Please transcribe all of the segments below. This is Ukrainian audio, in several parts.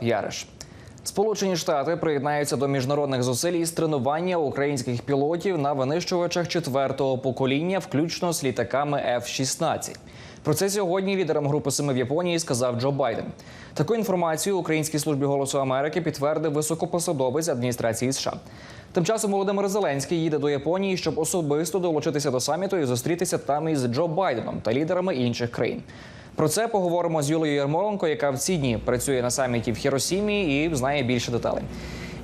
Яриш. Сполучені Штати приєднаються до міжнародних зусиль із тренування українських пілотів на винищувачах четвертого покоління, включно з літаками F-16. Про це сьогодні лідерам групи семи в Японії сказав Джо Байден. Таку інформацію Українській службі голосу Америки підтвердив високопосадовець адміністрації США. Тим часом Володимир Зеленський їде до Японії, щоб особисто долучитися до саміту і зустрітися там із Джо Байденом та лідерами інших країн. Про це поговоримо з Юлією Ярмоленко, яка в ці дні працює на саміті в Хіросімі і знає більше деталей.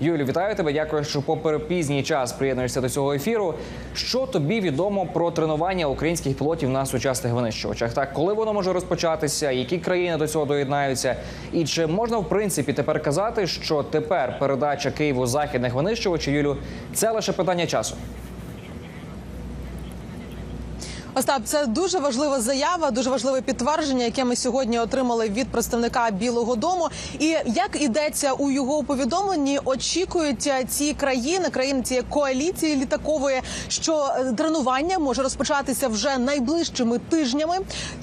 Юлю, вітаю тебе. Дякую, що попри пізній час приєднуєшся до цього ефіру. Що тобі відомо про тренування українських пілотів на сучасних винищувачах? Так, коли воно може розпочатися? Які країни до цього доєднаються? І чи можна в принципі тепер казати, що тепер передача Києву західних винищувачів, Юлю, це лише питання часу? Остап, це дуже важлива заява, дуже важливе підтвердження, яке ми сьогодні отримали від представника Білого Дому. І як ідеться у його повідомленні, очікують е, ці країни, країни цієї коаліції літакової, що е, тренування може розпочатися вже найближчими тижнями.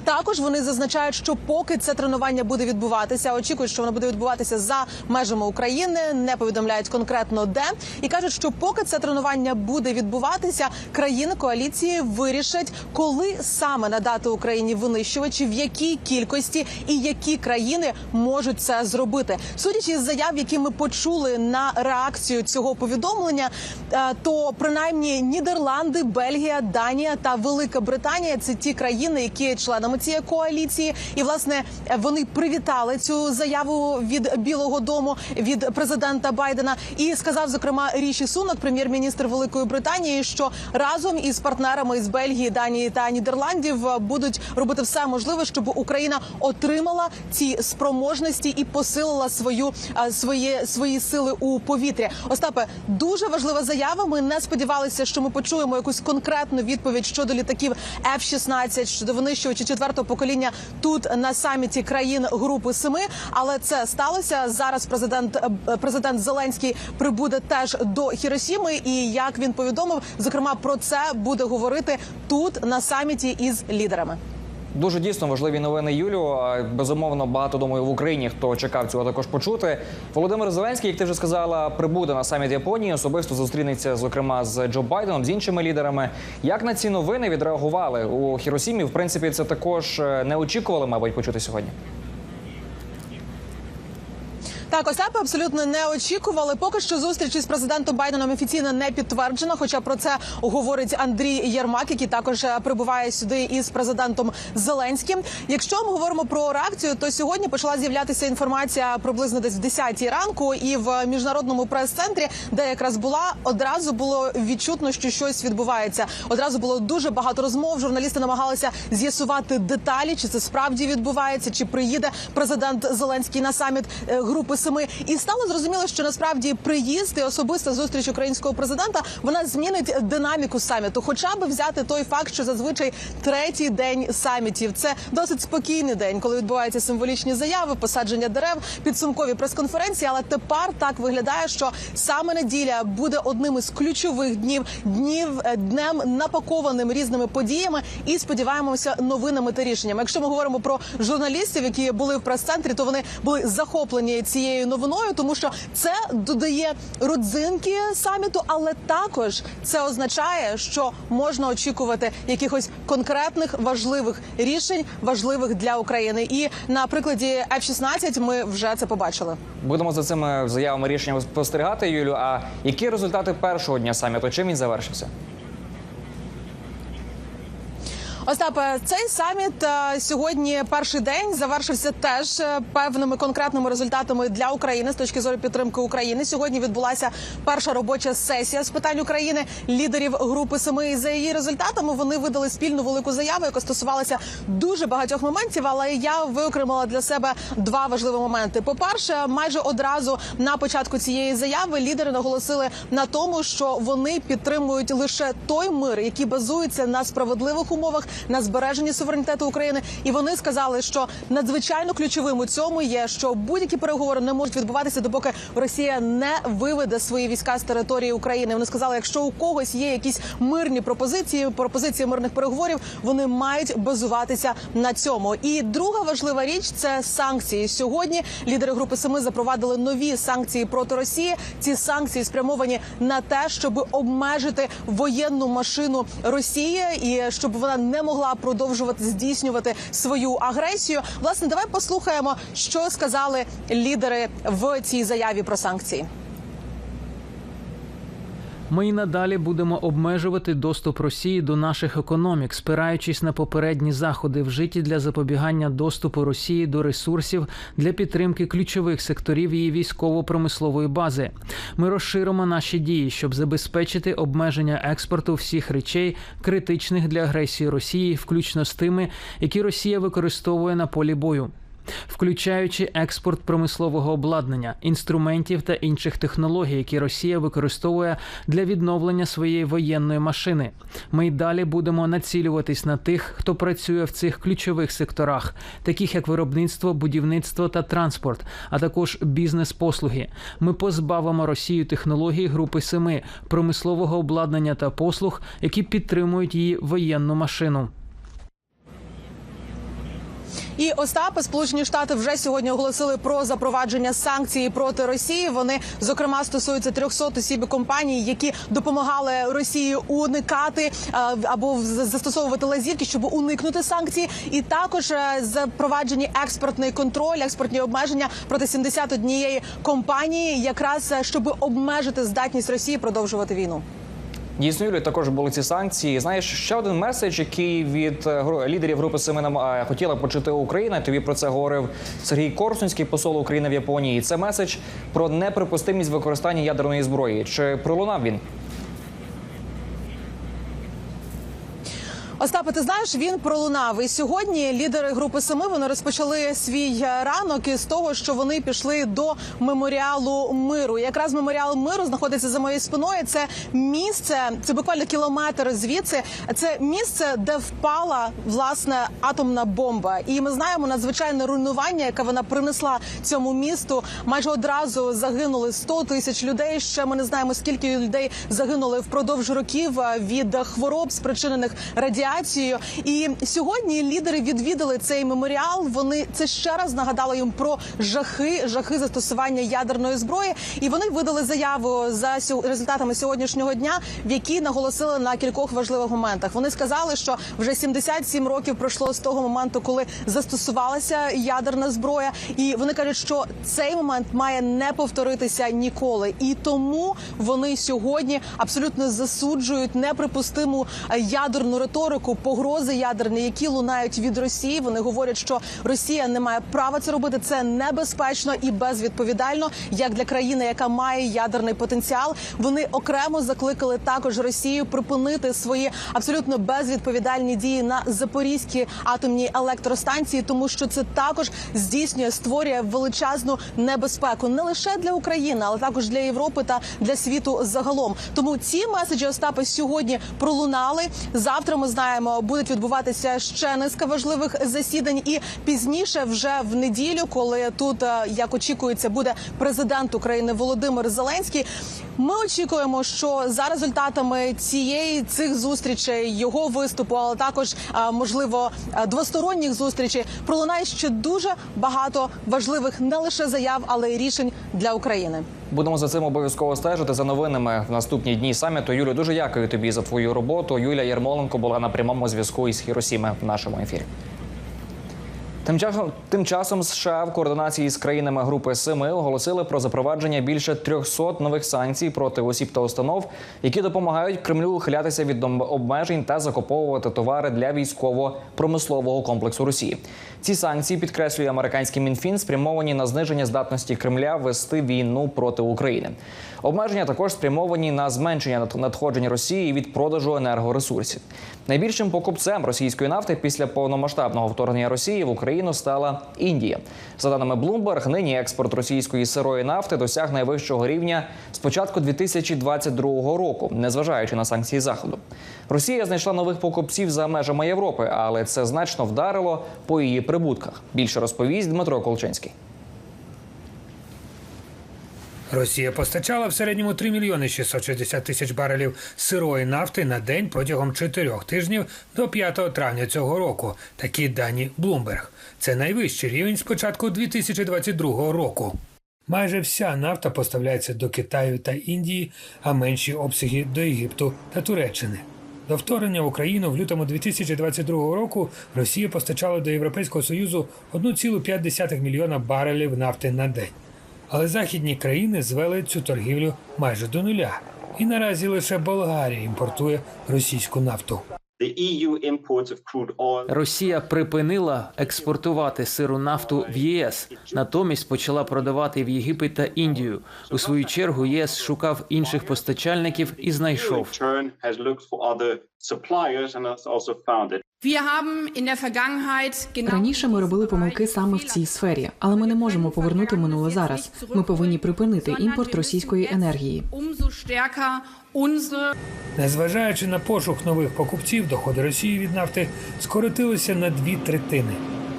Також вони зазначають, що поки це тренування буде відбуватися, очікують, що воно буде відбуватися за межами України, не повідомляють конкретно де, і кажуть, що поки це тренування буде відбуватися, країни коаліції вирішать, коли саме надати Україні винищувачі, в якій кількості і які країни можуть це зробити. Судячи з заяв, які ми почули на реакцію цього повідомлення, е, то принаймні Нідерланди, Бельгія, Данія та Велика Британія це ті країни, які є членами цієї коаліції, і власне вони привітали цю заяву від Білого Дому від президента Байдена. І сказав зокрема Ріші Сунак, прем'єр-міністр Великої Британії, що разом із партнерами із Бельгії, Данії та Нідерландів е, будуть робити все можливе, щоб Україна отримала ці спроможності і посилила свою е, свої свої сили у повітрі. Остапе дуже важлива заява. Ми не сподівалися, що ми почуємо якусь конкретну відповідь щодо літаків F-16, щодо винищувачів четвертого покоління тут на саміті країн Групи Семи. Але це сталося зараз. Президент е, президент Зеленський прибуде теж до Хіросіми. І як він повідомив, зокрема про це буде говорити тут на саміті із лідерами. Дуже дійсно важливі новини, Юлю. Безумовно, багато думаю в Україні, хто чекав цього також почути. Володимир Зеленський, як ти вже сказала, прибуде на саміт Японії. Особисто зустрінеться, зокрема, з Джо Байденом, з іншими лідерами. Як на ці новини відреагували у Хіросімі? В принципі, це також е, не очікували, мабуть, почути сьогодні. Так, Остапи абсолютно не очікували. Поки що зустріч із президентом Байденом офіційно не підтверджена. Хоча про це говорить Андрій Єрмак, який також е, прибуває сюди із президентом Зеленським. Якщо ми говоримо про реакцію, то сьогодні почала з'являтися інформація приблизно десь в 10 ранку, і в міжнародному прес-центрі, де якраз була, одразу було відчутно, що щось відбувається. Одразу було дуже багато розмов. Журналісти намагалися з'ясувати деталі, чи це справді відбувається, чи приїде президент Зеленський на саміт е, групи семи. І стало зрозуміло, що насправді приїзд і особиста зустріч українського президента вона змінить динаміку саміту. Хоча би взяти той факт, що зазвичай третій день самітів це досить спокійний день, коли відбуваються символічні заяви, посадження дерев, підсумкові прес-конференції. Але тепер так виглядає, що саме неділя буде одним із ключових днів днів е, днем напакованим різними подіями. І сподіваємося новинами та рішеннями. Якщо ми говоримо про журналістів, які були в прес-центрі, то вони були захоплені цією новиною, тому що це додає родзинки саміту, але також це означає, що можна очікувати якихось конкретних важливих рішень, важливих для України. І на прикладі F-16 ми вже це побачили. Будемо за цими заявами рішеннями спостерігати, Юлю. А які результати першого дня саміту? Чим він завершився? Остапе, цей саміт е, сьогодні перший день завершився теж е, певними конкретними результатами для України з точки зору підтримки України. Сьогодні відбулася перша робоча сесія з питань України лідерів групи семи. І за її результатами вони видали спільну велику заяву, яка стосувалася дуже багатьох моментів. Але я виокремила для себе два важливі моменти. По перше, майже одразу на початку цієї заяви лідери наголосили на тому, що вони підтримують лише той мир, який базується на справедливих умовах на збереження суверенітету України. І вони сказали, що надзвичайно ключовим у цьому є, що будь-які переговори не можуть відбуватися, допоки Росія не виведе свої війська з території України. Вони сказали, якщо у когось є якісь мирні пропозиції, пропозиції мирних переговорів, вони мають базуватися на цьому. І друга важлива річ це санкції. Сьогодні лідери групи Семи запровадили нові санкції проти Росії. Ці санкції спрямовані на те, щоб обмежити воєнну машину Росії і щоб вона не могла продовжувати здійснювати свою агресію. Власне, давай послухаємо, що сказали лідери в цій заяві про санкції. Ми й надалі будемо обмежувати доступ Росії до наших економік, спираючись на попередні заходи, вжиті для запобігання доступу Росії до ресурсів для підтримки ключових секторів її військово-промислової бази. Ми розширимо наші дії, щоб забезпечити обмеження експорту всіх речей, критичних для агресії Росії, включно з тими, які Росія використовує на полі бою включаючи експорт промислового обладнання, інструментів та інших технологій, які Росія використовує для відновлення своєї воєнної машини. Ми й далі будемо націлюватись на тих, хто працює в цих ключових секторах, таких як виробництво, будівництво та транспорт, а також бізнес-послуги. Ми позбавимо Росію технологій групи семи, промислового обладнання та послуг, які підтримують її воєнну машину. І Остапи Сполучені Штати вже сьогодні оголосили про запровадження санкцій проти Росії. Вони зокрема стосуються 300 осіб і компаній, які допомагали Росії уникати е, або застосовувати лазівки, щоб уникнути санкцій. І також е, запроваджені експортний контроль, експортні обмеження проти 71 компанії, якраз е, щоб обмежити здатність Росії продовжувати війну. Дійсно, також були ці санкції. Знаєш, ще один меседж, який від е, лідерів групи Семена е, хотіла почути Україна. Тобі про це говорив Сергій Корсунський, посол України в Японії. Це меседж про неприпустимість використання ядерної зброї. Чи пролунав він? Остапе, ти знаєш, він пролунав. І сьогодні лідери групи Семи вони розпочали свій е, ранок із того, що вони пішли до меморіалу миру. Якраз меморіал миру знаходиться за моєю спиною. Це місце, це буквально кілометр звідси. Це місце, де впала власне атомна бомба. І ми знаємо надзвичайне руйнування, яке вона принесла цьому місту. Майже одразу загинули 100 тисяч людей. Ще ми не знаємо, скільки людей загинули впродовж років е, від хвороб, спричинених радіацією. І сьогодні лідери відвідали цей меморіал. Вони це ще раз нагадало їм про жахи, жахи застосування ядерної зброї. І вони видали заяву за результатами сьогоднішнього дня, в якій наголосили на кількох важливих моментах. Вони сказали, що вже 77 років пройшло з того моменту, коли застосувалася ядерна зброя, і вони кажуть, що цей момент має не повторитися ніколи. І тому вони сьогодні абсолютно засуджують неприпустиму е, ядерну риторику, погрози ядерні, які лунають від Росії. Вони говорять, що Росія не має права це робити. Це небезпечно і безвідповідально, як для країни, яка має ядерний потенціал. Вони окремо закликали також Росію припинити свої абсолютно безвідповідальні дії на запорізькій атомній електростанції, тому що це також здійснює створює величезну небезпеку не лише для України, але також для Європи та для світу загалом. Тому ці меседжі Остапи сьогодні пролунали. Завтра ми знаємо, будуть відбуватися ще низка важливих засідань, і пізніше, вже в неділю, коли тут е, як очікується, буде президент України Володимир Зеленський. Ми очікуємо, що за результатами цієї цих зустрічей, його виступу, але також е, можливо е, двосторонніх зустрічей, пролунає ще дуже багато важливих не лише заяв, але й рішень для України. Будемо за цим обов'язково стежити за новинами в наступні дні саміту. Юлю, дуже дякую тобі за твою роботу. Юлія Єрмоленко була на прямому зв'язку із Хіросіми в нашому ефірі. Тим часом, тим часом США в координації з країнами Групи Семи оголосили про запровадження більше 300 нових санкцій проти осіб та установ, які допомагають Кремлю ухилятися від обмежень та закуповувати товари для військово-промислового комплексу Росії. Ці санкції підкреслює американський мінфін, спрямовані на зниження здатності Кремля вести війну проти України. Обмеження також спрямовані на зменшення над- надходжень Росії від продажу енергоресурсів. Найбільшим покупцем російської нафти після повномасштабного вторгнення Росії в Україну Україну стала Індія. За даними Bloomberg, нині експорт російської сирої нафти досяг найвищого рівня з початку 2022 року, незважаючи на санкції заходу. Росія знайшла нових покупців за межами Європи, але це значно вдарило по її прибутках. Більше розповість Дмитро Колченський. Росія постачала в середньому 3 мільйони 660 тисяч барелів сирої нафти на день протягом чотирьох тижнів до 5 травня цього року. Такі дані Bloomberg. Це найвищий рівень з початку 2022 року. Майже вся нафта поставляється до Китаю та Індії, а менші обсяги до Єгипту та Туреччини. До вторгнення в Україну в лютому 2022 року Росія постачала до Європейського Союзу 1,5 мільйона барелів нафти на день. Але західні країни звели цю торгівлю майже до нуля. І наразі лише Болгарія імпортує російську нафту. Oil Росія припинила експортувати сиру нафту в ЄС, натомість почала продавати в Єгипет та Індію. У свою чергу ЄС шукав інших постачальників і знайшов. Раніше ми робили помилки саме в цій сфері, але ми не можемо повернути минуле зараз. Ми повинні припинити імпорт російської енергії. Незважаючи на пошук нових покупців, доходи Росії від нафти скоротилися на дві третини.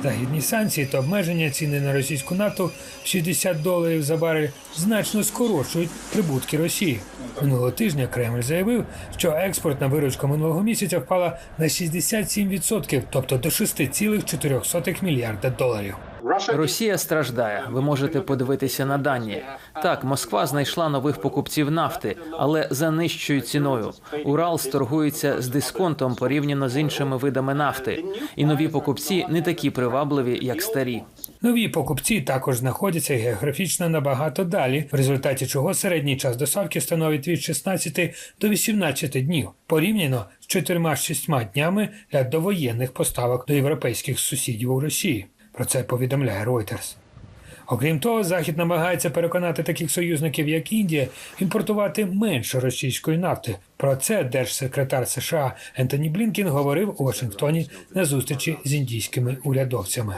Західні санкції та обмеження ціни на російську нафту в 60 доларів за барель значно скорочують прибутки Росії. Минулого тижня Кремль заявив, що експортна виручка минулого місяця впала на 67%, тобто до 6,4 мільярда доларів. Росія страждає. Ви можете подивитися на дані. Так, Москва знайшла нових покупців нафти, але за нижчою ціною. Урал торгується з дисконтом порівняно з іншими видами нафти. І нові покупці не такі привабливі, як старі. Нові покупці також знаходяться географічно набагато далі, в результаті чого середній час доставки становить від 16 до 18 днів, порівняно з 4-6 днями для довоєнних поставок до європейських сусідів у Росії. Про це повідомляє Reuters. Окрім того, Захід намагається переконати таких союзників, як Індія, імпортувати менше російської нафти. Про це держсекретар США Ентоні Блінкін говорив у Вашингтоні на зустрічі з індійськими урядовцями.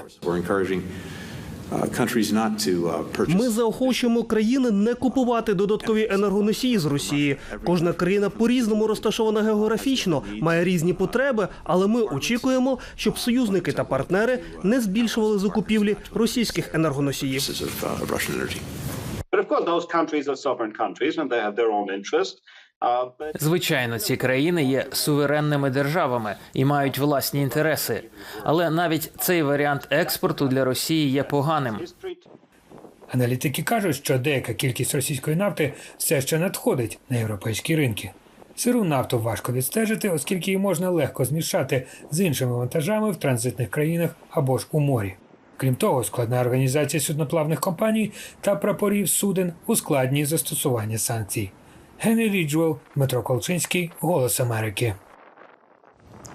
Uh, countries not to uh. Ми заохочуємо країни не купувати додаткові енергоносії з Росії. Кожна країна по-різному розташована географічно, має різні потреби, але ми очікуємо, щоб союзники та партнери не збільшували закупівлі російських енергоносіїв. Uh. But of course, those countries are sovereign countries and they have their own interests. Звичайно, ці країни є суверенними державами і мають власні інтереси. Але навіть цей варіант експорту для Росії є поганим. Аналітики кажуть, що деяка кількість російської нафти все ще надходить на європейські ринки. Сиру нафту важко відстежити, оскільки її можна легко змішати з іншими вантажами в транзитних країнах або ж у морі. Крім того, складна організація судноплавних компаній та прапорів суден ускладнює застосування санкцій. Генрі Ріджвелл, Дмитро Колчинський, Голос Америки.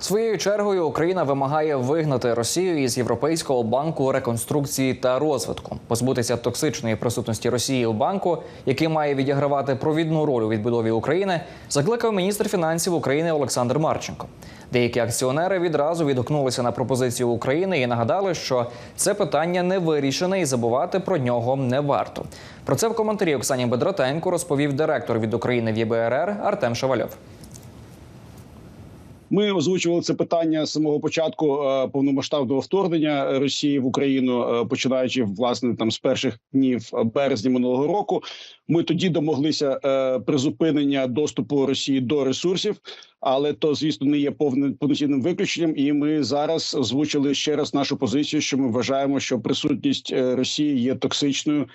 Своєю чергою Україна вимагає вигнати Росію із Європейського банку реконструкції та розвитку, позбутися токсичної присутності Росії у банку, який має відігравати провідну роль у відбудові України, закликав міністр фінансів України Олександр Марченко. Деякі акціонери відразу відгукнулися на пропозицію України і нагадали, що це питання не вирішене і забувати про нього не варто. Про це в коментарі Оксані Бедратенко розповів директор від України в ЄБРР Артем Шавальов. Ми озвучували це питання з самого початку е, повномасштабного вторгнення Росії в Україну, е, починаючи власне там з перших днів березня минулого року. Ми тоді домоглися е, призупинення доступу Росії до ресурсів, але то, звісно, не є повним повноцінним виключенням. І ми зараз озвучили ще раз нашу позицію, що ми вважаємо, що присутність е, Росії є токсичною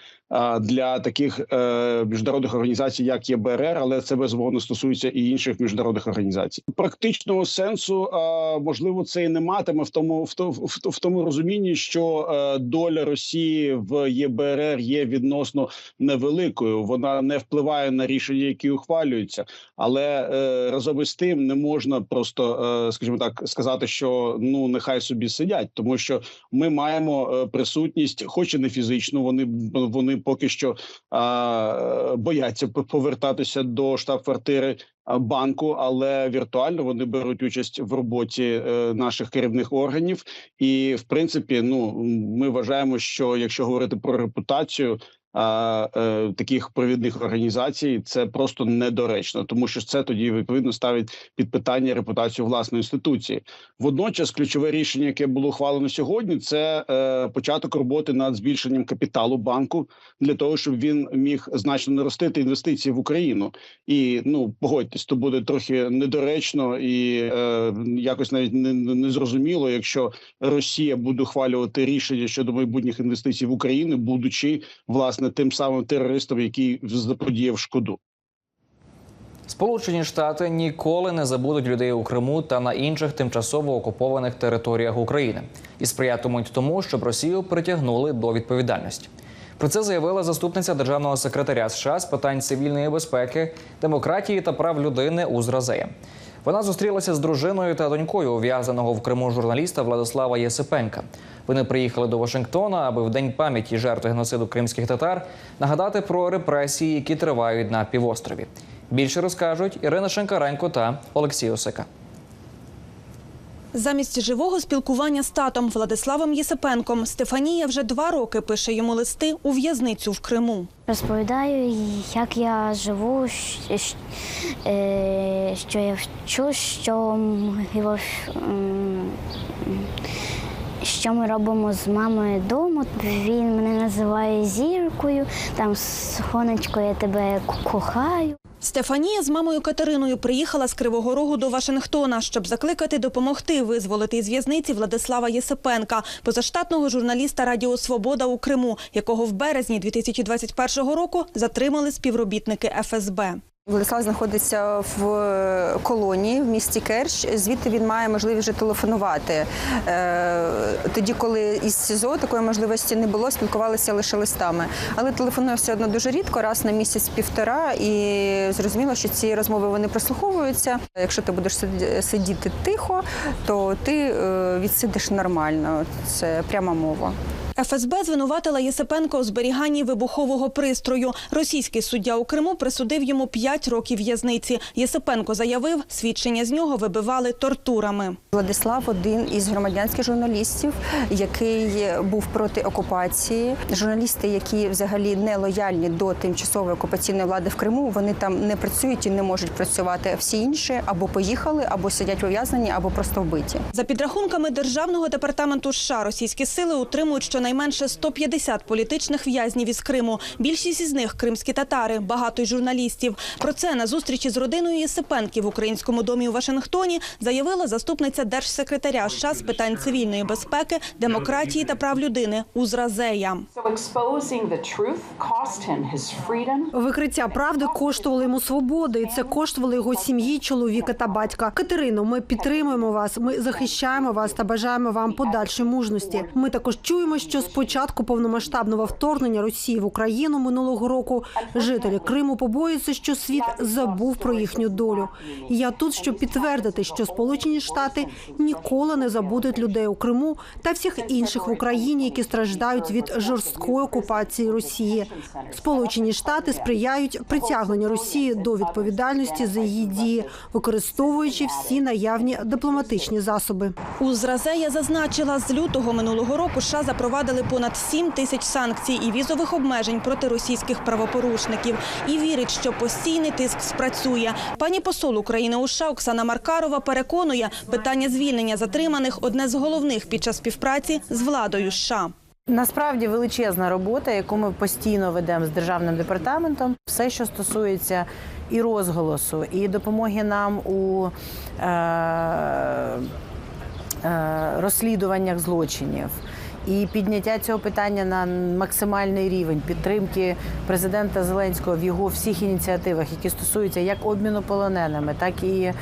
для таких е, міжнародних організацій, як ЄБРР, але це безумовно стосується і інших міжнародних організацій. Практичного сенсу можливо це і не матиме в тому, в то- в, тому розумінні, що е, доля Росії в ЄБРР є відносно невеликою. Вона не впливає на рішення, які ухвалюються. Але разом із тим не можна просто, е, скажімо так, сказати, що ну нехай собі сидять, тому що ми маємо е, присутність, хоч і не фізичну. Вони вони поки що а, бояться повертатися до штаб-квартири банку, але віртуально вони беруть участь в роботі е, наших керівних органів. І в принципі, ну ми вважаємо, що якщо говорити про репутацію. Е, таких провідних організацій це просто недоречно, тому що це тоді відповідно ставить під питання репутацію власної інституції. Водночас, ключове рішення, яке було ухвалено сьогодні, це е, початок роботи над збільшенням капіталу банку для того, щоб він міг значно наростити інвестиції в Україну. І ну погодьтесь, то буде трохи недоречно і е, якось навіть не, не не якщо Росія буде ухвалювати рішення щодо майбутніх інвестицій в Україну, будучи власне тим самим терористом, який заподіяв шкоду. Сполучені Штати ніколи не забудуть людей у Криму та на інших тимчасово окупованих територіях України і сприятимуть тому, щоб Росію притягнули до відповідальності. Про це заявила заступниця державного секретаря США з питань цивільної безпеки, демократії та прав людини Узра Зея. Вона зустрілася з дружиною та донькою ув'язаного в Криму журналіста Владислава Єсипенка. Вони приїхали до Вашингтона, аби в день пам'яті жертв геноциду кримських татар нагадати про репресії, які тривають на півострові. Більше розкажуть Ірина Шенкаренко та Олексій Осика. Замість живого спілкування з татом Владиславом Єсипенком Стефанія вже два роки пише йому листи у в'язницю в Криму. Розповідаю, як я живу, е, що я вчу, що його, що ми робимо з мамою вдома. Він мене називає зіркою, там сонечко, я тебе кохаю. Стефанія з мамою Катериною приїхала з Кривого Рогу до Вашингтона, щоб закликати допомогти визволити із в'язниці Владислава Єсипенка, позаштатного журналіста Радіо Свобода у Криму, якого в березні 2021 року затримали співробітники ФСБ. Владислав знаходиться в колонії в місті Керч. Звідти він має можливість телефонувати. Е, Тоді, коли із СІЗО такої можливості не було, спілкувалися лише листами. Але телефонує все одно дуже рідко, раз на місяць-півтора, і зрозуміло, що ці розмови вони прослуховуються. Якщо ти будеш сиді- сидіти тихо, то ти е, відсидиш нормально. Це пряма мова. ФСБ звинуватила Єсипенка у зберіганні вибухового пристрою. Російський суддя у Криму присудив йому 5 років в'язниці. Єсипенко заявив, свідчення з нього вибивали тортурами. Владислав один із громадянських журналістів, який був проти окупації. Журналісти, які взагалі не лояльні до тимчасової окупаційної влади в Криму, вони там не працюють і не можуть працювати. Всі інші або поїхали, або сидять ув'язнені, або просто вбиті. За підрахунками державного департаменту США, російські сили утримують щонайменше 150 політичних в'язнів із Криму. Більшість із них кримські татари, багато й журналістів. Про це на зустрічі з родиною Єсипенків в українському домі у Вашингтоні заявила заступниця держсекретаря США з питань цивільної безпеки, демократії та прав людини Узра Зея. Викриття правди коштувало йому свободи, і це коштувало його сім'ї, чоловіка та батька. Катерино, ми підтримуємо вас. Ми захищаємо вас та бажаємо вам подальшої мужності. Ми також чуємо, що з початку повномасштабного вторгнення Росії в Україну минулого року жителі Криму побоюються, що світ забув про їхню долю. Я тут, щоб підтвердити, що Сполучені Штати ніколи не забудуть людей у Криму та всіх інших в Україні, які страждають від жорсткої окупації Росії. Сполучені Штати сприяють притягненню Росії до відповідальності за її дії, використовуючи всі наявні дипломатичні засоби. Узра Зея зазначила, з лютого минулого року США запровадили понад 7 тисяч санкцій і візових обмежень проти російських правопорушників і вірить, що постійний тиск спрацює. Пані посол України у США Оксана Маркарова переконує, питання звільнення затриманих одне з головних під час співпраці з владою США. Насправді величезна робота, яку ми постійно ведемо з державним департаментом. Все, що стосується і розголосу, і допомоги нам у е, е, розслідуваннях злочинів. І підняття цього питання на максимальний рівень підтримки президента Зеленського в його всіх ініціативах, які стосуються як обміну полоненими, так і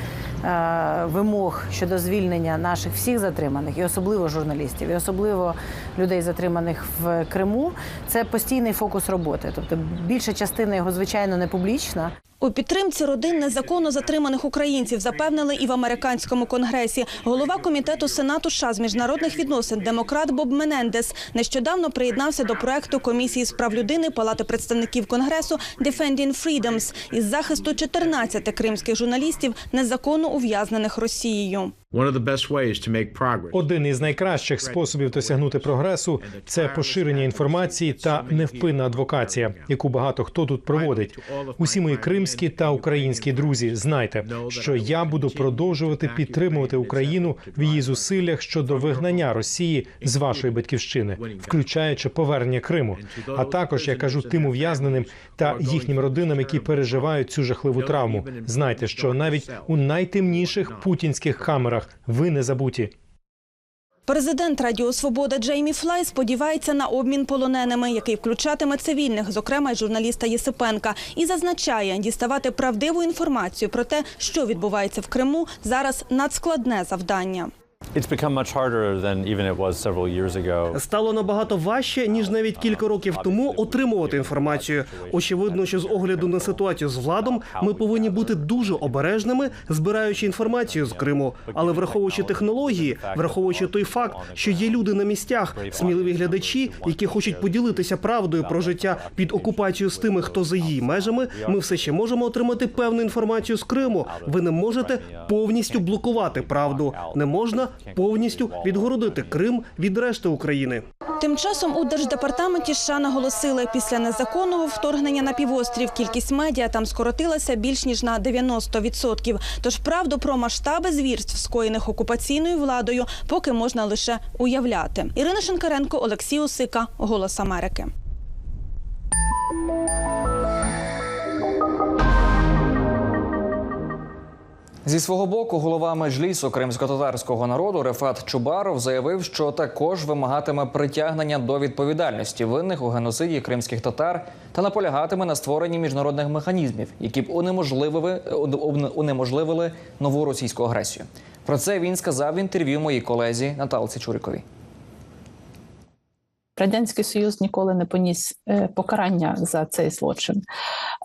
вимог щодо звільнення наших всіх затриманих, і особливо журналістів, і особливо людей, затриманих в Криму. Це постійний фокус роботи. Тобто більша частина його звичайно не публічна. У підтримці родин незаконно затриманих українців запевнили і в американському конгресі. Голова комітету Сенату США з міжнародних відносин демократ Боб Менендес нещодавно приєднався до проекту комісії з прав людини Палати представників конгресу Defending Freedoms із захисту 14 кримських журналістів незаконно ув'язнених Росією. Один із найкращих способів досягнути прогресу це поширення інформації та невпинна адвокація, яку багато хто тут проводить. Усі мої кримські та українські друзі, знайте, що я буду продовжувати підтримувати Україну в її зусиллях щодо вигнання Росії з вашої батьківщини, включаючи повернення Криму. А також я кажу тим ув'язненим та їхнім родинам, які переживають цю жахливу травму. Знайте, що навіть у найтемніших путінських камерах ви не забуті. Президент Радіо Свобода Джеймі Флай сподівається на обмін полоненими, який включатиме цивільних, зокрема й журналіста Єсипенка, і зазначає, діставати правдиву інформацію про те, що відбувається в Криму, зараз надскладне завдання. Стало набагато важче ніж навіть кілька років тому отримувати інформацію. Очевидно, що з огляду на ситуацію з владом ми повинні бути дуже обережними, збираючи інформацію з Криму. Але враховуючи технології, враховуючи той факт, що є люди на місцях, сміливі глядачі, які хочуть поділитися правдою про життя під окупацією з тими, хто за її межами, ми все ще можемо отримати певну інформацію з Криму. Ви не можете повністю блокувати правду. Не можна повністю відгородити Крим від решти України. Тим часом у держдепартаменті США наголосили, після незаконного вторгнення на півострів кількість медіа там скоротилася більш ніж на 90%. Тож правду про масштаби звірств, скоєних окупаційною владою, поки можна лише уявляти. Ірина Шенкаренко, Олексій Усика, Голос Америки. Зі свого боку, голова меджлісу кримсько-татарського народу Рефат Чубаров заявив, що також вимагатиме притягнення до відповідальності винних у геноциді кримських татар та наполягатиме на створенні міжнародних механізмів, які б унеможливили, унеможливили нову російську агресію. Про це він сказав в інтерв'ю моїй колезі Наталці Чуриковій. Радянський Союз ніколи не поніс е, покарання за цей злочин.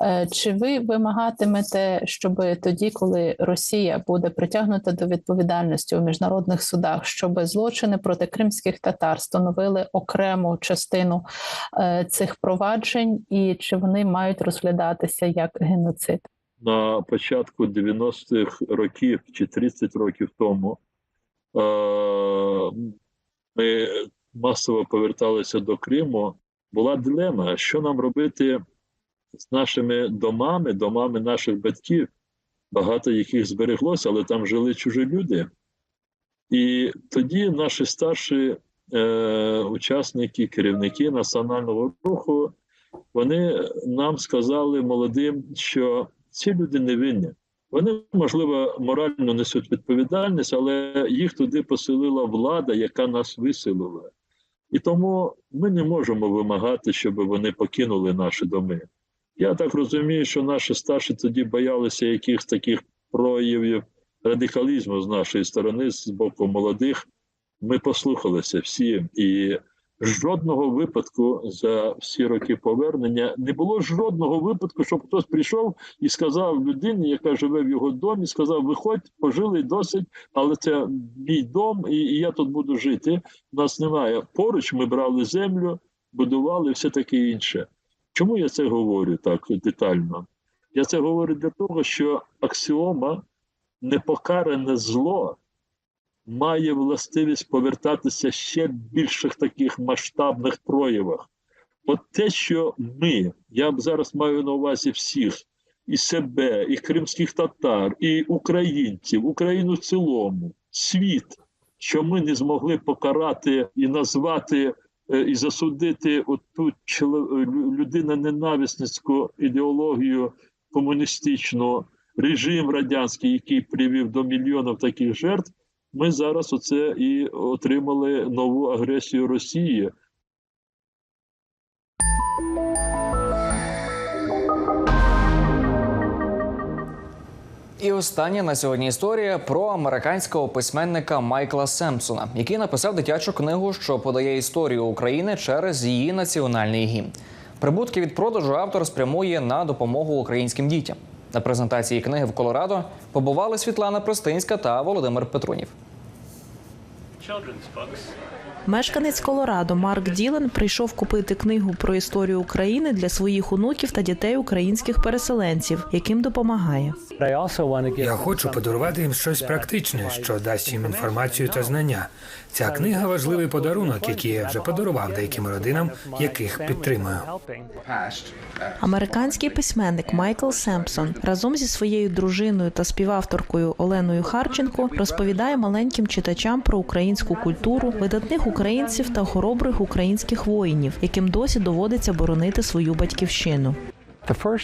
Е, Чи ви вимагатимете, щоб тоді, коли Росія буде притягнута до відповідальності у міжнародних судах, щоб злочини проти кримських татар становили окрему частину е, цих проваджень, і чи вони мають розглядатися як геноцид? на початку 90-х років чи 30 років тому ми масово поверталися до Криму. Була дилема, що нам робити з нашими домами, домами наших батьків, багато яких збереглося, але там жили чужі люди. І тоді наші старші е, учасники, керівники національного руху, вони нам сказали молодим, що ці люди невинні. Вони, можливо, морально несуть відповідальність, але їх туди поселила влада, яка нас виселила. І тому ми не можемо вимагати, щоб вони покинули наші доми. Я так розумію, що наші старші тоді боялися якихось таких проявів радикалізму з нашої сторони, з боку молодих. Ми послухалися всі, і жодного випадку за всі роки повернення не було жодного випадку, щоб хтось прийшов і сказав людині, яка живе в його домі, сказав: Виходь, пожили досить, але це мій дом, і, і я тут буду жити. У нас немає. Поруч ми брали землю, будували все таке інше. Чому я це говорю так детально? Я це говорю для того, що аксіома непокаране зло має властивість повертатися ще в більших таких масштабних проявах. От те, що ми, я зараз маю на увазі всіх, і себе, і кримських татар, і українців, Україну в цілому, світ, що ми не змогли покарати і назвати е, і засудити оту людиноненависницьку ідеологію комуністичну, режим радянський, який привів до мільйонів таких жертв. Ми зараз оце і отримали нову агресію Росії. І остання на сьогодні історія про американського письменника Майкла Семпсона, який написав дитячу книгу, що подає історію України через її національний гімн. Прибутки від продажу автор спрямує на допомогу українським дітям. На презентації книги в Колорадо побували Світлана Простинська та Володимир Петрунів. Мешканець Колорадо Марк Ділен прийшов купити книгу про історію України для своїх онуків та дітей українських переселенців, яким допомагає. Я хочу подарувати їм щось практичне, що дасть їм інформацію та знання. Ця книга важливий подарунок, який я вже подарував деяким родинам, яких підтримую. Американський письменник Майкл Семпсон разом зі своєю дружиною та співавторкою Оленою Харченко розповідає маленьким читачам про українську культуру, видатних українців та хоробрих українських воїнів, яким досі доводиться боронити свою батьківщину.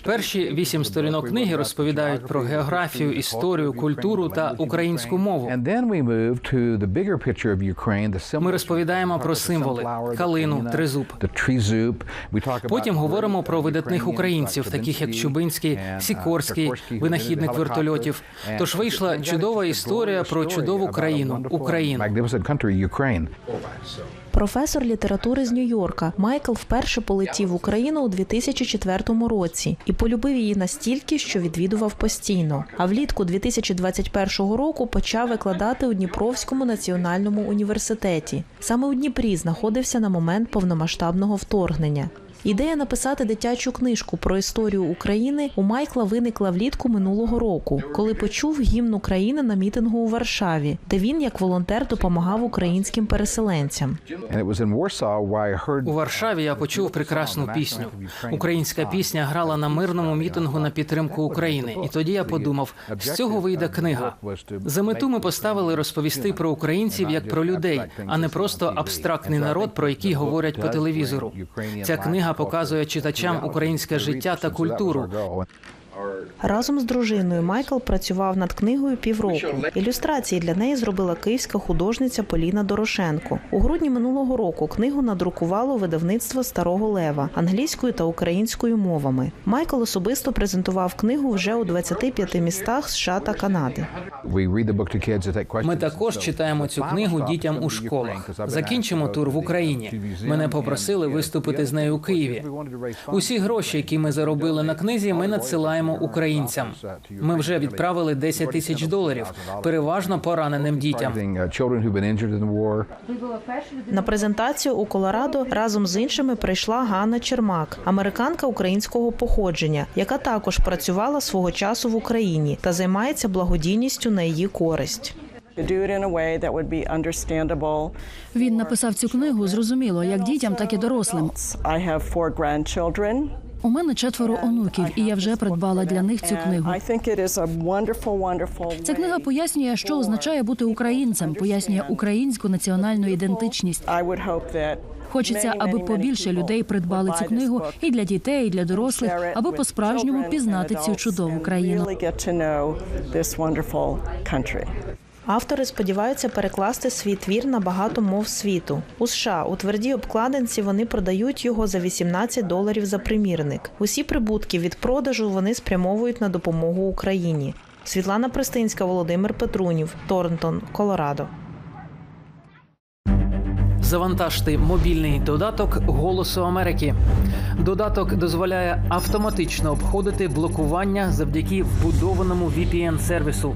Перші вісім сторінок книги розповідають про географію, історію, культуру та українську мову. Ми розповідаємо про символи калину, тризуб. Потім говоримо про видатних українців, таких як Чубинський, Сікорський, винахідник вертольотів. Тож вийшла чудова історія про чудову країну Україну. Професор літератури з Нью-Йорка Майкл вперше полетів в Україну у 2004 році і полюбив її настільки, що відвідував постійно. А влітку 2021 року почав викладати у Дніпровському національному університеті. Саме у Дніпрі знаходився на момент повномасштабного вторгнення. Ідея написати дитячу книжку про історію України у Майкла виникла влітку минулого року, коли почув гімн України на мітингу у Варшаві, де він як волонтер допомагав українським переселенцям. У Варшаві я почув прекрасну пісню. Українська пісня грала на мирному мітингу на підтримку України. І тоді я подумав, з цього вийде книга. За мету ми поставили розповісти про українців як про людей, а не просто абстрактний народ, про який говорять по телевізору. Ця книга показує читачам українське життя та культуру. Разом з дружиною Майкл працював над книгою півроку. Ілюстрації для неї зробила київська художниця Поліна Дорошенко. У грудні минулого року книгу надрукувало видавництво Старого Лева англійською та українською мовами. Майкл особисто презентував книгу вже у 25 містах США та Канади. Ми також читаємо цю книгу дітям у школах. Закінчимо тур в Україні. Мене попросили виступити з нею у Києві. Усі гроші, які ми заробили на книзі, ми надсилаємо українцям. Ми вже відправили 10 тисяч доларів, переважно пораненим дітям. На презентацію у Колорадо разом з іншими прийшла Ганна Чермак, американка українського походження, яка також працювала свого часу в Україні та займається благодійністю на її користь. Він написав цю книгу зрозуміло як дітям, так і дорослим. У мене четверо онуків, і я вже придбала для них цю книгу. Ця книга пояснює, що означає бути українцем, пояснює українську національну ідентичність. Хочеться, аби побільше людей придбали цю книгу і для дітей, і для дорослих, аби по-справжньому пізнати цю чудову країну. Автори сподіваються перекласти свій твір на багато мов світу. У США у твердій обкладинці вони продають його за 18 доларів за примірник. Усі прибутки від продажу вони спрямовують на допомогу Україні. Світлана Пристинська, Володимир Петрунів, Торнтон, Колорадо. Завантажте мобільний додаток Голосу Америки. Додаток дозволяє автоматично обходити блокування завдяки вбудованому VPN-сервісу.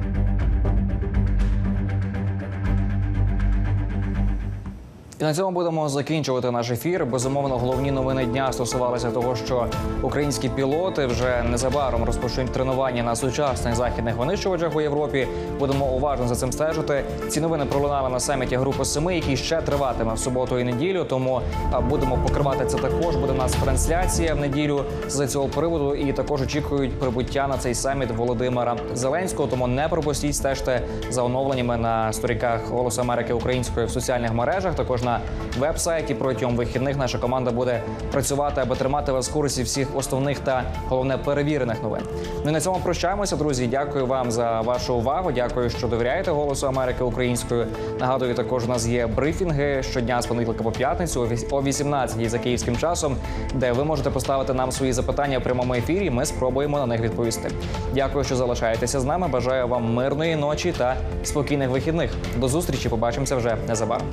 І на цьому будемо закінчувати наш ефір. Безумовно, головні новини дня стосувалися того, що українські пілоти вже незабаром розпочнуть тренування на сучасних західних винищувачах у Європі. Будемо уважно за цим стежити. Ці новини пролунали на саміті групи семи, який ще триватиме в суботу і неділю. Тому будемо покривати це також. Буде у нас трансляція в неділю з цього приводу. І також очікують прибуття на цей саміт Володимира Зеленського. Тому не пропустіть стежте за оновленнями на сторінках Голосу Америки української в соціальних мережах. Також на на веб-сайті. Протягом вихідних наша команда буде працювати, аби тримати вас в курсі всіх основних та головне перевірених новин. Ну і на цьому прощаємося, друзі. Дякую вам за вашу увагу. Дякую, що довіряєте голосу Америки українською. Нагадую, також у нас є брифінги щодня з понеділка по п'ятницю о 18 за київським часом, де ви можете поставити нам свої запитання в прямому ефірі. Ми спробуємо на них відповісти. Дякую, що залишаєтеся з нами. Бажаю вам мирної ночі та спокійних вихідних. До зустрічі. Побачимося вже незабаром.